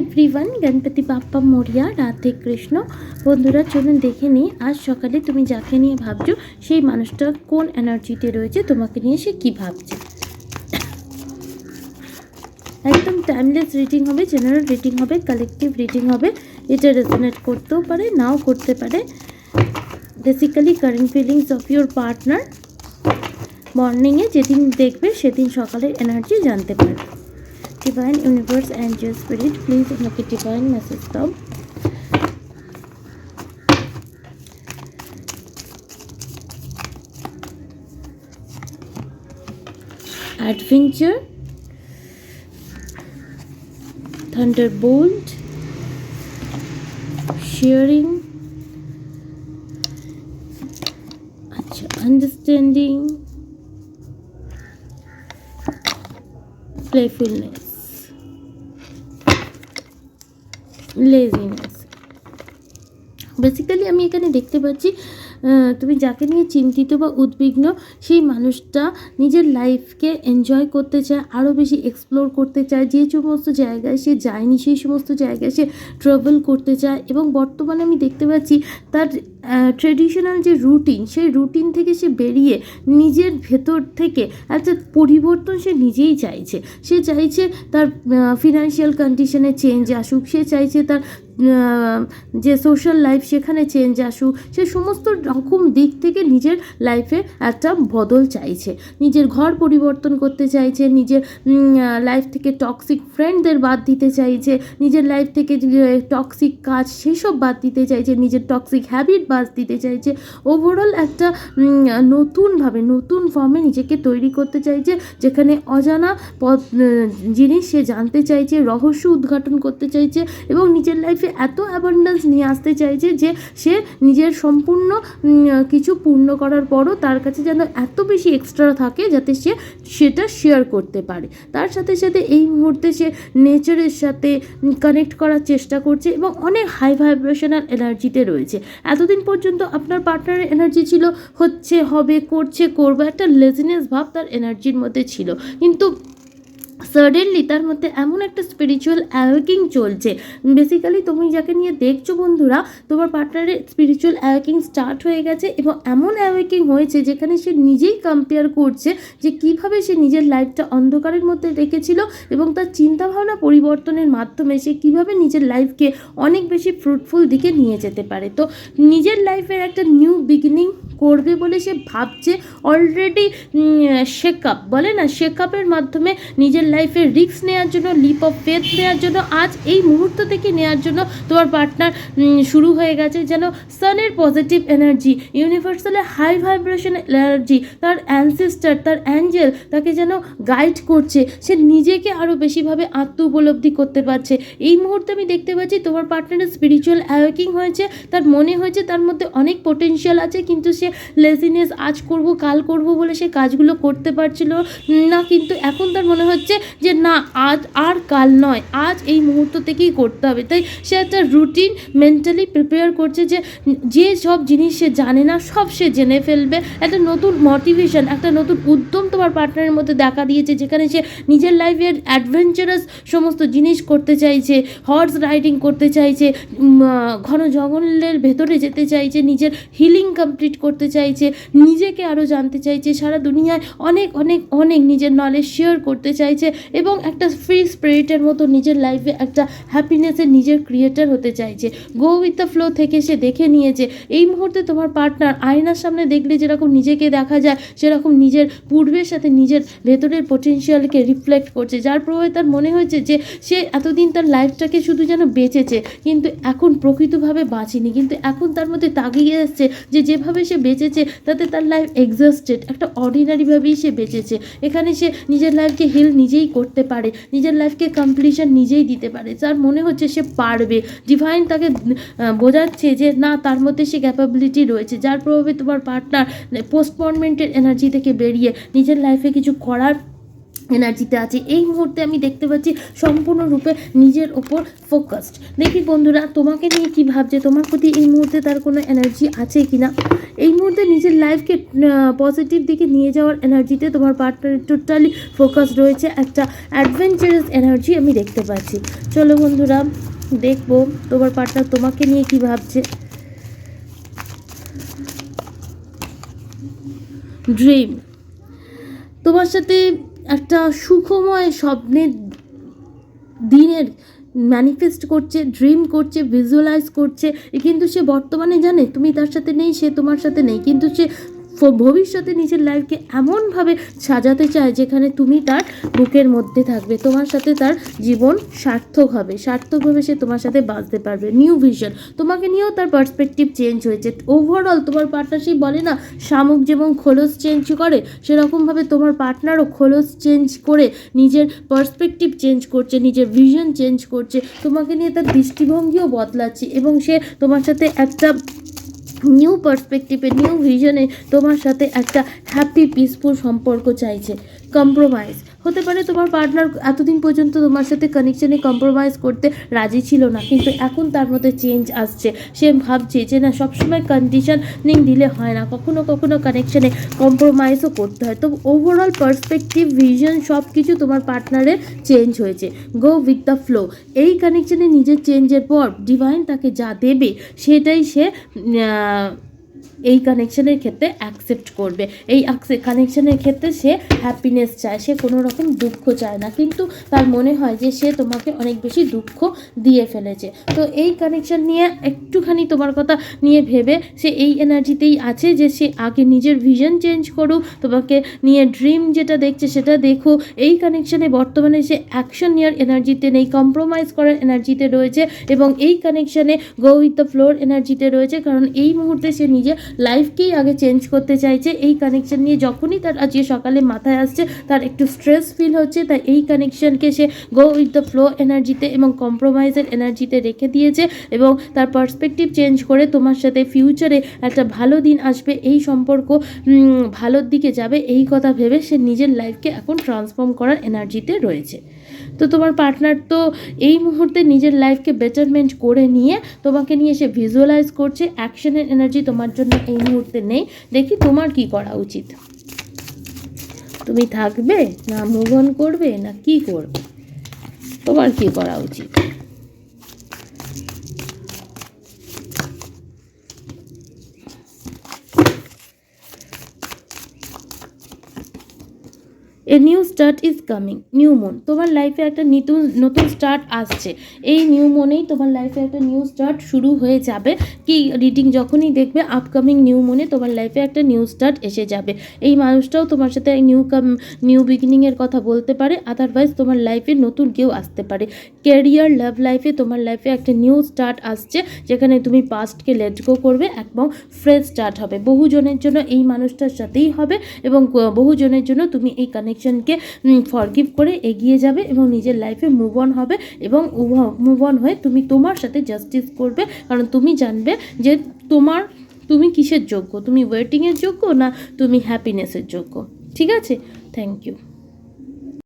Everyone Ganapati Bappa মরিয়া রাধে কৃষ্ণ বন্ধুরা, চলুন দেখে নিই, আজ সকালে তুমি যাকে নিয়ে ভাবছ, সেই মানুষটা কোন এনার্জিতে রয়েছে, তোমাকে নিয়ে সে কী ভাবছে? একদম টাইমলেস রিডিং হবে জেনারেল রিডিং হবে কালেকটিভ রিডিং হবে। এটা রেজোনেট করতেও পারে, নাও করতে পারে। Basically current feelings of your partner মর্নিংয়ে যেদিন দেখবে, সেদিন সকালের এনার্জি জানতে পারবে। divine universe angel spirit please আমাকে ডিভাইন মেসেজ দাও অ্যাডভেঞ্চার thunderbolt sharing আচ্ছা আন্ডারস্ট্যান্ডিং playfulness laziness. Basically আমি এখানে দেখতে পাচ্ছি তুমি যাকে নিয়ে চিন্তিত বা উদ্বিগ্ন, সেই মানুষটা নিজের লাইফকে এনজয় করতে চায় আরও বেশি এক্সপ্লোর করতে চায়। যে সমস্ত জায়গায় সে যায়নি, সেই সমস্ত জায়গায় সে ট্রাভেল করতে চায় এবং বর্তমানে আমি দেখতে পাচ্ছি, তার ট্রেডিশনাল যে রুটিন সেই রুটিন থেকে সে বেরিয়ে নিজের ভেতর থেকে একটা পরিবর্তন সে নিজেই চাইছে। সে চাইছে তার ফিনান্সিয়াল কন্ডিশনে চেঞ্জ আসুক, সে চাইছে তার যে সোশ্যাল লাইফ সেখানে চেঞ্জ আসুক, সে সমস্ত রকম দিক থেকে নিজের লাইফে একটা বদল চাইছে। নিজের ঘর পরিবর্তন করতে চাইছে, নিজের লাইফ থেকে টক্সিক ফ্রেন্ডদের বাদ দিতে চাইছে, নিজের লাইফ থেকে টক্সিক কাজ সেসব বাদ দিতে চাইছে, নিজের টক্সিক হ্যাবিট বাদ দিতে চাইছে। ওভারঅল একটা নতুনভাবে, নতুন ফর্মে নিজেকে তৈরি করতে চাইছে, যেখানে অজানা জিনিস সে জানতে চাইছে, রহস্য উদ্ঘাটন করতে চাইছে এবং নিজের লাইফে এত অ্যাবান্ডেন্স নিয়ে আসতে চাইছে যে সে নিজের সম্পূর্ণ কিছু পূর্ণ করার পরও তার কাছে যেন এত বেশি এক্সট্রা থাকে যাতে সে সেটা শেয়ার করতে পারে। তার সাথে সাথে এই মুহূর্তে সে নেচারের সাথে কানেক্ট করার চেষ্টা করছে এবং অনেক হাই ভাইব্রেশনাল এনার্জিতে রয়েছে। এতদিন পর্যন্ত আপনার পার্টনারের এনার্জি ছিল, হচ্ছে, হবে, করছে, করবে, একটা লেজিনেস ভাব তার এনার্জির মধ্যে ছিল। কিন্তু সাডেনলি তার মধ্যে এমন একটা স্পিরিচুয়াল অ্যাওয়েকিং চলছে। বেসিক্যালি তুমি যাকে নিয়ে দেখছ বন্ধুরা, তোমার পার্টনারের স্পিরিচুয়াল অ্যাওয়েকিং স্টার্ট হয়ে গেছে এবং এমন অ্যাওয়েকিং হয়েছে যেখানে সে নিজেই কম্পেয়ার করছে যে কীভাবে সে নিজের লাইফটা অন্ধকারের মধ্যে রেখেছিল এবং তার চিন্তাভাবনা পরিবর্তনের মাধ্যমে সে কীভাবে নিজের লাইফকে অনেক বেশি ফ্রুটফুল দিকে নিয়ে যেতে পারে। তো নিজের লাইফের একটা নিউ বিগিনিং করবে বলে সে ভাবছে। অলরেডি শেক আপ বলে না? শেক আপের মাধ্যমে নিজের লাইফে রিস্ক নেওয়ার জন্য লিপ অফ ফেথ নেওয়ার জন্য, আজ এই মুহূর্ত থেকে নেওয়ার জন্য তোমার পার্টনার শুরু হয়ে গেছে যেন সানের পজিটিভ এনার্জি ইউনিভার্সালের হাই ভাইব্রেশন এনার্জি তার অ্যানসিস্টার তার অ্যাঞ্জেল তাকে যেন গাইড করছে। সে নিজেকে আরও বেশিভাবে আত্ম উপলব্ধি করতে পারছে। এই মুহূর্তে আমি দেখতে পাচ্ছি তোমার পার্টনারের স্পিরিচুয়াল অ্যাওয়েকিং হয়েছে, তার মনে হয়েছে তার মধ্যে অনেক পোটেনশিয়াল আছে, কিন্তু সে লেজিনেস আজ করব, কাল করব বলে সে কাজগুলো করতে পারছিল না, কিন্তু এখন তার মনে হচ্ছে যে না, আজ আর কাল নয়, আজ এই মুহূর্ত থেকেই করতে হবে। তাই সে একটা রুটিন মেন্টালি প্রিপেয়ার করছে যে যে সব জিনিস সে জানে না, সব সে জেনে ফেলবে। একটা নতুন মোটিভেশন একটা নতুন উদ্যম তোমার পার্টনারের মধ্যে দেখা দিয়েছে, যেখানে সে নিজের লাইফের অ্যাডভেঞ্চারাস সমস্ত জিনিস করতে চাইছে হর্স রাইডিং করতে চাইছে ঘন জঙ্গলের ভেতরে যেতে চাইছে, নিজের হিলিং কমপ্লিট করতে চাইছে, নিজেকে আরও জানতে চাইছে, সারা দুনিয়ায় অনেক অনেক অনেক নিজের নলেজ শেয়ার করতে চাইছে। এবং একটা ফ্রি স্পিরিটের মতো নিজের লাইফে একটা হ্যাপিনেসের নিজের ক্রিয়েটার হতে চাইছে গো উইথ দ্য ফ্লো থেকে সে দেখে নিয়েছে এই মুহূর্তে তোমার পার্টনার আয়নার সামনে দেখলে যেরকম নিজেকে দেখা যায়, সেরকম নিজের পূর্বের সাথে নিজের ভেতরের পোটেনশিয়ালকে রিফ্লেক্ট করছে। যার প্রভাবে তার মনে হয়েছে যে, সে এতদিন তার লাইফটাকে শুধু যেন বেঁচেছে, কিন্তু এখন প্রকৃতভাবে বাঁচেনি। কিন্তু এখন তার মধ্যে তাগিয়ে এসছে যে, যেভাবে সে বেঁচেছে, তাতে তার লাইফ এক্সস্টেড একটা অর্ডিনারিভাবেই সে বেঁচেছে। এখানে সে নিজের লাইফকে হিল নিজেই করতে পারে, নিজের লাইফকে কমপ্লিশন নিজেই দিতে পারে। তার মনে হচ্ছে সে পারবে। ডিভাইন তাকে বোঝাচ্ছে যে না, তার মধ্যে সে ক্যাপাবিলিটি রয়েছে। যার প্রভাবে তোমার পার্টনার পোস্টপনমেন্টের এনার্জি থেকে বেরিয়ে নিজের লাইফে কিছু করার এনার্জিতে আছে। এই মুহূর্তে আমি দেখতে পাচ্ছি সম্পূর্ণরূপে নিজের ওপর ফোকাসড দেখি বন্ধুরা, তোমাকে নিয়ে কী ভাবছে? তোমার প্রতি এই মুহূর্তে তার কোনো এনার্জি আছে কি না এই মুহূর্তে নিজের লাইফকে পজিটিভ দিকে নিয়ে যাওয়ার এনার্জিতে তোমার পার্টনার টোটালি ফোকাস রয়েছে একটা অ্যাডভেঞ্চারাস এনার্জি আমি দেখতে পাচ্ছি। চলো বন্ধুরা, দেখব তোমার পার্টনার তোমাকে নিয়ে কি ভাবছে। ড্রিম তোমার সাথে একটা সুখময় স্বপ্নের দিনের ম্যানিফেস্ট করছে ড্রিম করছে ভিজুয়ালাইজ করছে। কিন্তু সে বর্তমানে জানে, তুমি তার সাথে নেই, সে তোমার সাথে নেই। কিন্তু সে ভবিষ্যতে নিজের লাইফকে এমনভাবে সাজাতে চায় যেখানে তুমি তার বুকের মধ্যে থাকবে। তোমার সাথে তার জীবন সার্থক হবে। সার্থকভাবে সে তোমার সাথে বাঁচতে পারবে। নিউ ভিশন তোমাকে নিয়েও তার পার্সপেক্টিভ চেঞ্জ হয়েছে। ওভারঅল তোমার পার্টনারশিপ বলে না, শামুক যেমন খোলস চেঞ্জ করে, সেরকমভাবে তোমার পার্টনারও খোলস চেঞ্জ করে, নিজের পার্সপেক্টিভ চেঞ্জ করছে, নিজের ভিশন চেঞ্জ করছে। তোমাকে নিয়ে তার দৃষ্টিভঙ্গিও বদলাচ্ছে এবং সে তোমার সাথে একটা নিউ পার্সপেক্টিভে নিউ ভিশনে তোমার সাথে একটা হ্যাপি পিসফুল সম্পর্ক চাইছে। কম্প্রোমাইজ হতে পারে তোমার পার্টনার এতদিন পর্যন্ত তোমার সাথে কানেকশানে কম্প্রোমাইজ করতে রাজি ছিল না, কিন্তু এখন তার মধ্যে চেঞ্জ আসছে। সে ভাবছে যে না, সবসময় কন্ডিশনিং দিলে হয় না, কখনো কখনো কানেকশানে কম্প্রোমাইজও করতে হয়। তো ওভারঅল পার্সপেক্টিভ ভিশন সব কিছু তোমার পার্টনারের চেঞ্জ হয়েছে। গো উইথ দ্য ফ্লো এই কানেকশানে নিজের চেঞ্জের পর ডিভাইন তাকে যা দেবে, সেটাই সে এই কানেকশানের ক্ষেত্রে অ্যাকসেপ্ট করবে। এই কানেকশানের ক্ষেত্রে সে হ্যাপিনেস চায়, সে কোনো রকম দুঃখ চায় না। কিন্তু তার মনে হয় যে সে তোমাকে অনেক বেশি দুঃখ দিয়ে ফেলেছে। তো এই কানেকশান নিয়ে একটুখানি তোমার কথা নিয়ে ভেবে সে এই এনার্জিতেই আছে যে সে আগে নিজের ভিশন চেঞ্জ করুক, তোমাকে নিয়ে ড্রিম যেটা দেখছে সেটা দেখো। এই কানেকশানে বর্তমানে সে অ্যাকশন নেওয়ার এনার্জিতে নেই কম্প্রোমাইজ করার এনার্জিতে রয়েছে এবং এই কানেকশানে গো উইথ দ্য ফ্লোর এনার্জিতে রয়েছে। কারণ এই মুহূর্তে সে নিজের লাইফকেই আগে চেঞ্জ করতে চাইছে। এই কানেকশন নিয়ে যখনই তার আজকে সকালে মাথায় আসছে, তার একটু স্ট্রেস ফিল হচ্ছে, তাই এই কানেকশনকে সে গো উইথ দ্য ফ্লো এনার্জিতে এবং কম্প্রোমাইজের এনার্জিতে রেখে দিয়েছে এবং তার পার্সপেক্টিভ চেঞ্জ করে তোমার সাথে ফিউচারে একটা ভালো দিন আসবে। এই সম্পর্ক ভালোর দিকে যাবে। এই কথা ভেবে সে নিজের লাইফকে এখন ট্রান্সফর্ম করার এনার্জিতে রয়েছে। তো তোমার পার্টনার তো এই মুহূর্তে নিজের লাইফকে বেটারমেন্ট করে নিয়ে তোমাকে নিয়ে সে ভিজুয়ালাইজ করছে। অ্যাকশনের এনার্জি তোমার জন্য এই মুহূর্তে নেই। দেখি তোমার কি করা উচিত। তুমি থাকবে না মুভ করবে না কি করবে? তোমার কি করা উচিত? A new start is coming new moon তোমার লাইফে একটা নতুন নতুন স্টার্ট আসছে। এই নিউ মুনেই তোমার লাইফে একটা নিউ স্টার্ট শুরু হয়ে যাবে। কি রিডিং যখনই দেখবে আপকামিং নিউ মুনে তোমার লাইফে একটা নিউ স্টার্ট এসে যাবে। এই মানুষটাও তোমার সাথে নিউ কাম নিউ বিগিনিংয়ের কথা বলতে পারে আদারওয়াইজ তোমার লাইফে নতুন কেউ আসতে পারে। ক্যারিয়ার লাভ লাইফে তোমার লাইফে একটা নিউ স্টার্ট আসছে, যেখানে তুমি পাস্টকে লেট গো করবে এবং ফ্রেশ স্টার্ট হবে। বহুজনের জন্য এই মানুষটার সাথেই হবে এবং বহুজনের জন্য তুমি এই কানেকশনকে ফরগিভ করে এগিয়ে যাবে এবং নিজের লাইফে মুভ অন হবে এবং মুভ অন হয়ে তুমি তোমার সাথে জাস্টিস করবে। কারণ তুমি জানবে যে তোমার, তুমি কিসের যোগ্য? তুমি ওয়েটিংয়ের যোগ্য না তুমি হ্যাপিনেসের যোগ্য? ঠিক আছে? Thank you